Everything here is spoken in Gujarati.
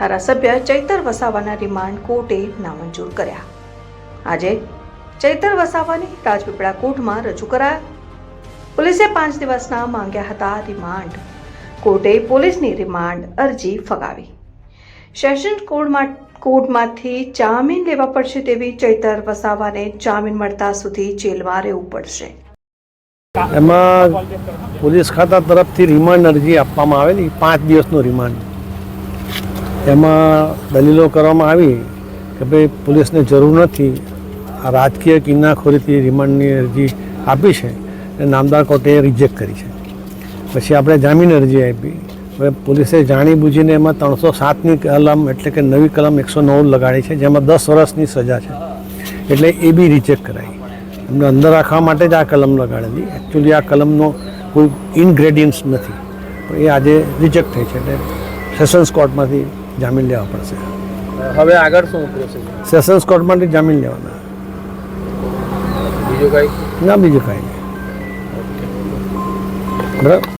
ધારાસભ્ય ચૈતર વસાવાના રિમાન્ડ કોર્ટે નામંજૂર કર્યા. આજે ચૈતર વસાવાની રાજપીપળા કોર્ટમાં રજૂ કરાયા. પોલીસે પાંચ દિવસના માંગ્યા હતા રિમાન્ડ. કોર્ટે પોલીસની રિમાન્ડ અરજી ફગાવી. સેશન કોર્ટમાં કોર્ટમાંથી જામીન લેવા પડશે તેવી ચૈતર વસાવાને જામીન મળતા સુધી જેલમાં રહેવું પડશે. એમાં પોલીસ ખાતા તરફથી રિમાન્ડ અરજી આપવામાં આવેલી. પાંચ દિવસનો રિમાન્ડ. એમાં દલીલો કરવામાં આવી કે ભાઈ પોલીસને જરૂર નથી આ રાજકીય કિન્નાખોરીથી રિમાન્ડની અરજી આપી છે એ નામદાર કોર્ટે રિજેક્ટ કરી છે. પછી આપણે જામીન અરજી આપી. હવે પોલીસે જાણી બૂજીને એમાં ત્રણસો સાતની કલમ એટલે કે નવી કલમ એકસો નવ લગાડી છે, જેમાં દસ વર્ષની સજા છે. એટલે એ બી રિજેક્ટ કરાઈ. એમને અંદર રાખવા માટે જ આ કલમ લગાડેલી. એકચ્યુઅલી આ કલમનો કોઈ ઇનગ્રેડિયન્ટ્સ નથી. એ આજે રિજેક્ટ થઈ છે. એટલે સેશન્સ કોર્ટમાંથી જામીન લેવા પડશે. હવે આગળ શું પ્રોસેસ સેશન્સ કોર્ટમાંથી જામીન લેવાના. બીજું કાંઈ? ના બીજું કાંઈ નહીં. બરાબર?